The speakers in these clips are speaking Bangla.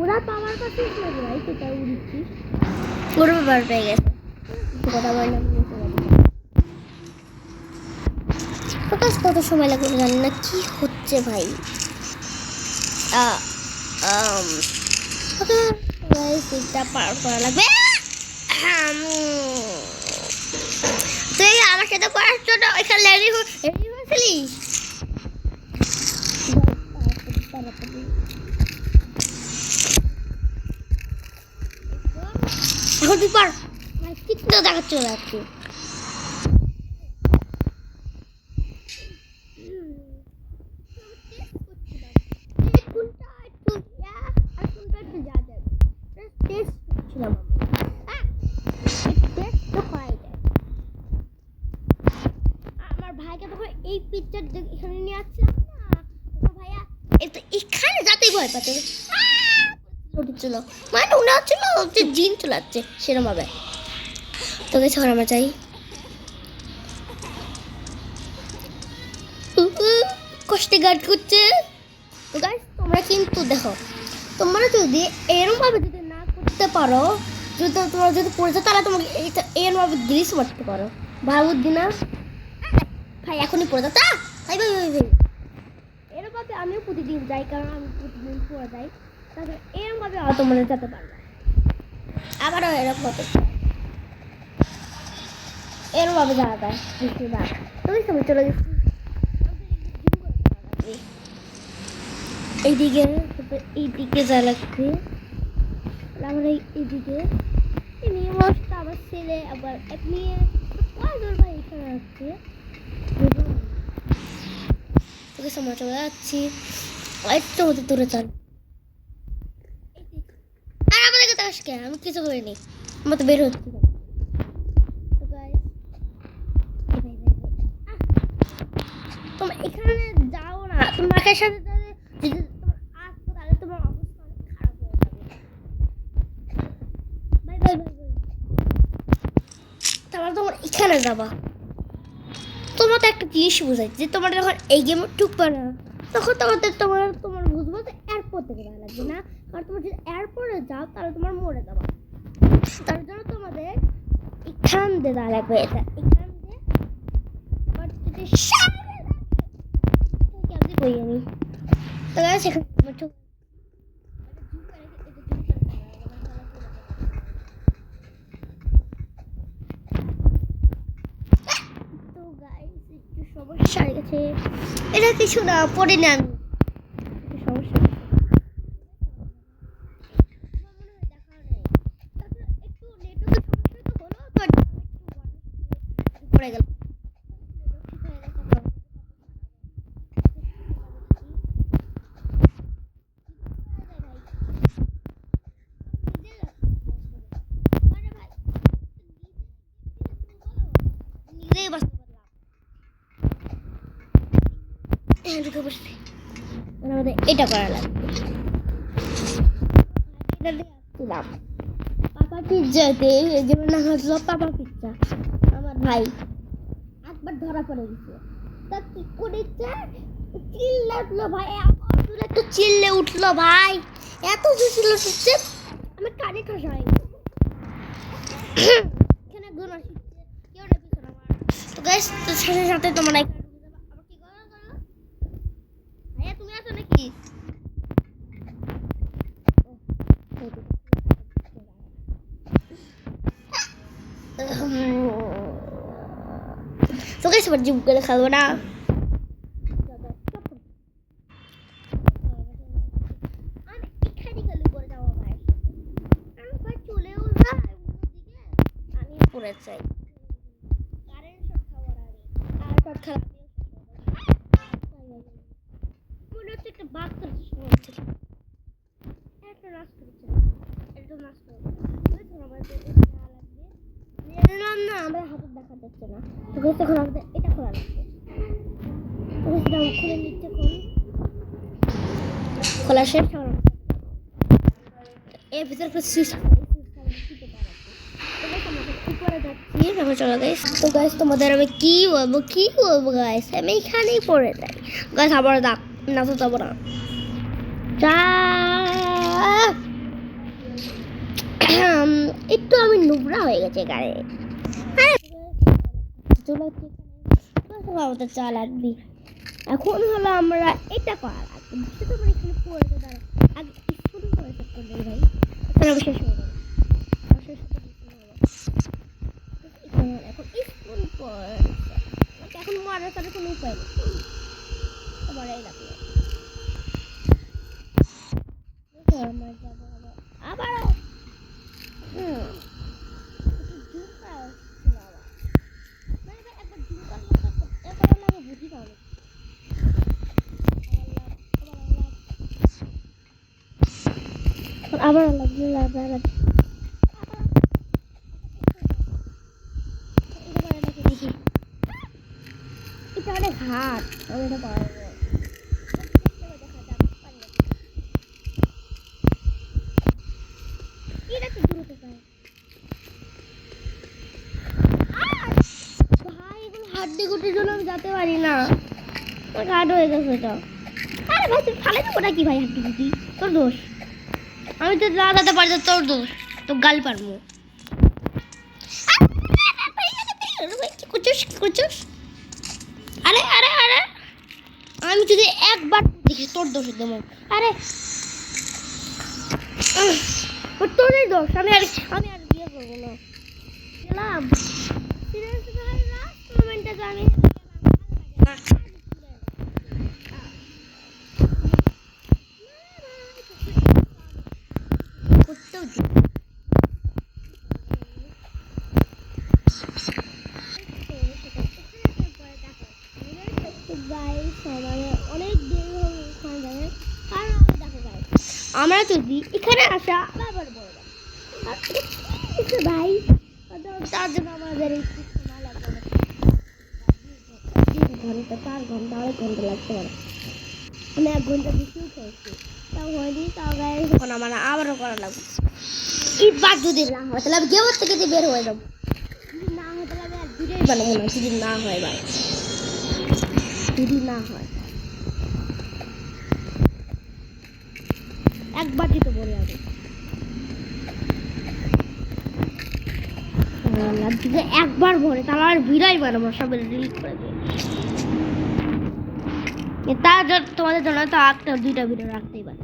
ওরা পাওয়ার কাছে লাগে ভাই সেটা উড়ছি ওরা পাওয়ার পেয়ে গেছে। কথা বললাম প্রকাশ কত সময় লাগবে জানি না কি হচ্ছে ভাই। ওকে ভাই সিটটা পার করা লাগবে। তুই আমার সাথে করার জন্য এখানে রেডি রেডি হয়েছিলিস? এখন তুই পার। ঠিক তো দেখা চলে যাচ্ছে। আমার ভাইকে তখন এই পিকচার এখানে নিয়ে আসছিলাম না। ভাইয়া এই তো এখানে যাতেই ভয় পাচ্ছে। উঠেছিল মানে মনে হচ্ছিল যে জিন চলাচ্ছে তো আমরা চাই কষ্টে গার্ড করছে। গাইস তোমরা কিন্তু দেখো, তোমরা যদি এরকম ভাবে যদি না করতে পারো, যদি তোমরা যদি পড়ে যাও, তাহলে তোমাকে এইটা এরকম ভাবে গ্রিস মারতে পারো। ভাই বুদ্ধি না? ভাই, এখনই পড়ে যাও। ভাই ভাই ভাই ভাই। এরকম ভাবে আমিও প্রতিদিন যাই, কারণ আমি প্রতিদিন পড়ে যাই। তারপরে এরকম ভাবে অত মনে যেতে পারবে। আবারও এরকম হতে। এরকম যাওয়া যায় বেশিরভাগ। তুমি সময় চলে গেছি। এইদিকে এইদিকে যা লাগবে আবার এইদিকে। এই মেয়ে আবার ছেলে, আবার মেয়ে। কয়জন ভাই এখানে আছে। তোকে সময় চলে যাচ্ছি। একটু হতে দূরে চল। কাছে আসকে আমি কিছু করিনি। আমার তো বের হচ্ছি। তো এখানে যাও না। তোমার সাথে তোমার এখানে যাবা। তোমার তো একটা জিনিস বোঝাই, যে তোমার যখন এই গেমে ঢুকবে না, তখন তোমাদের তোমার তোমার বুঝব যে এয়ারপোর্ট থেকে যাওয়া লাগবে না। কারণ তোমার যদি এয়ারপোর্টে যাও, তাহলে তোমার মরে যাবা। তার জন্য তোমাদের এখান দিয়ে যাওয়া লাগবে, এটা এখান দিয়ে। করি আমি তো একটু সমস্যা গেছে। এটা কিছু না, পড়ি না আমি একটু সমস্যা হয়েছে। আমার মনে হয় দেখা নেই। তারপরে একটু নেটওয়ার্কের সমস্যা তো হলো, তো একটু একটু পড়ে গেল। ঠিক হয়ে গেছে তো। আরে ভাই, নিজেই বাঁচতে পারলাম আমাদের এটা করা লাগবে। পাপা যেমন নাম হচ্ছিল পাপা আমার ভাই একবার ধরা পড়ে গেছে। তা কি করেছে চিল্লে উঠল ভাই চিল্লে উঠল ভাই। এত জোর চিল্লে উঠছে, আমি কানে ঠাসা হয়ে এখানে গুণ আসছে কেউ না পিছনে আমার। তো গাইস তো সাথে সাথে তোমরা এখানে ঢুকে যাবে আবার কি করো করো ভাইয়া তুমি আছো নাকি? তো গাইস এবার জিম করে খেলব না। পড়ে চাই কারেন্ট শট খাওয়ার আগে আর শট খেলা মনে হচ্ছে একটা বাঘ চলছে একটা রাস্তা নষ্ট হয়ে যাবে বুঝেছ? আমাদের এটা নেওয়া লাগবে। নিয়ে নিলাম না আমার দেখা যাচ্ছে না। আমাদের এটা খোলা লাগবে। খুলে নিচ্ছে খোলা শেষ এর ভিতরে একটা সুইচ তোমাদের আমি কি বলব কি বলব আমি এখানেই পড়ে না তো না। একটু আমি নোংরা হয়ে গেছে গায়ে আমাদের চা এখন হলো আমরা এটা করা লাগবে। বুঝতে তো আমরা এখানে পড়ে দাঁড়া আগে স্কুল করে চেক করে দেবে ভাই। তাহলে আমি শেষ হয়ে আমার এখন স্কুল পড়ে এখন মারার তার কোনো উপায় নেই। তোমার এই লাগবে আমার যাব আবার আবারও হুম একটু জুম করা হচ্ছিল আবার মানে এবার একবার জুম করলে তো এবার হলে আমি বুঝি পাবো লাগবে আবার লাগবে এটা গুটির জন্য যেতে পারি না আমার হয়ে গেছে এটা আরে ভাই তুই ফালে দেবো নাকি ভাই হাড্ডি তোর দোষ আমি তো না যেতে পারি তোর দোষ, তো গাল পারব। করছিস কি আরে আরে আরে। আমি যদি একবার দেখি তোর দোষ দেবো। আরে। তোরই দোষ। আমি আর আমি আর বিয়ে করব না। গেলাম। আমি আমাদের অনেক দেরি ওখানে যাবে কারণ দেখো guys, আমরা যদি এখানে আসা আবার বড় ভাই তার- জন্য আমাদের একটু সময় লাগবে ঘণ্টা চার ঘণ্টা আড়াই ঘণ্টা লাগতে আমি এক ঘণ্টা বেশিও খেয়েছি তাও হয়নি তাও গায়ে তখন আমার আবারও করা লাগবে। এবার যদি না হয় তাহলে আমি থেকে যে বের হয়ে যাব। যদি না হয় তাহলে আমি আর ভিডিওই বানাবো না। যদি না হয় ভাই যদি না হয়। দিতে বলে আমি আল্লাহ, যদি একবার ভরে তাহলে আর ভিড়াই বানাবো সব ডিলিট করে তার জন্য তোমাদের জন্য তো একটা দুইটা ভিডিও রাখতেই পারে।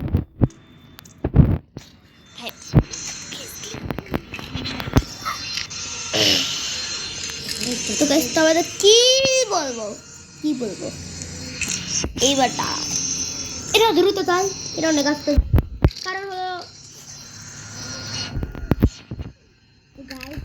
তো তোমাদের কি বলব? কি বলব? এইবার দাঁড়াও এটা দ্রুত তাই এটা অনেক আসতে কারণ হলো guys,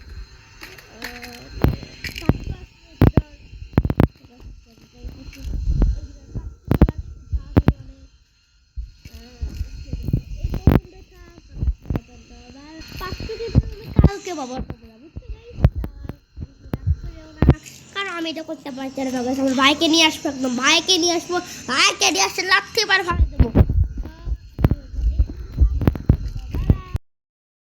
আমি এটা করতে পারছি না ভাইকে নিয়ে আসব, একদম ভাইকে নিয়ে আসব, ভাইকে নিয়ে আসতে লাগতে পারব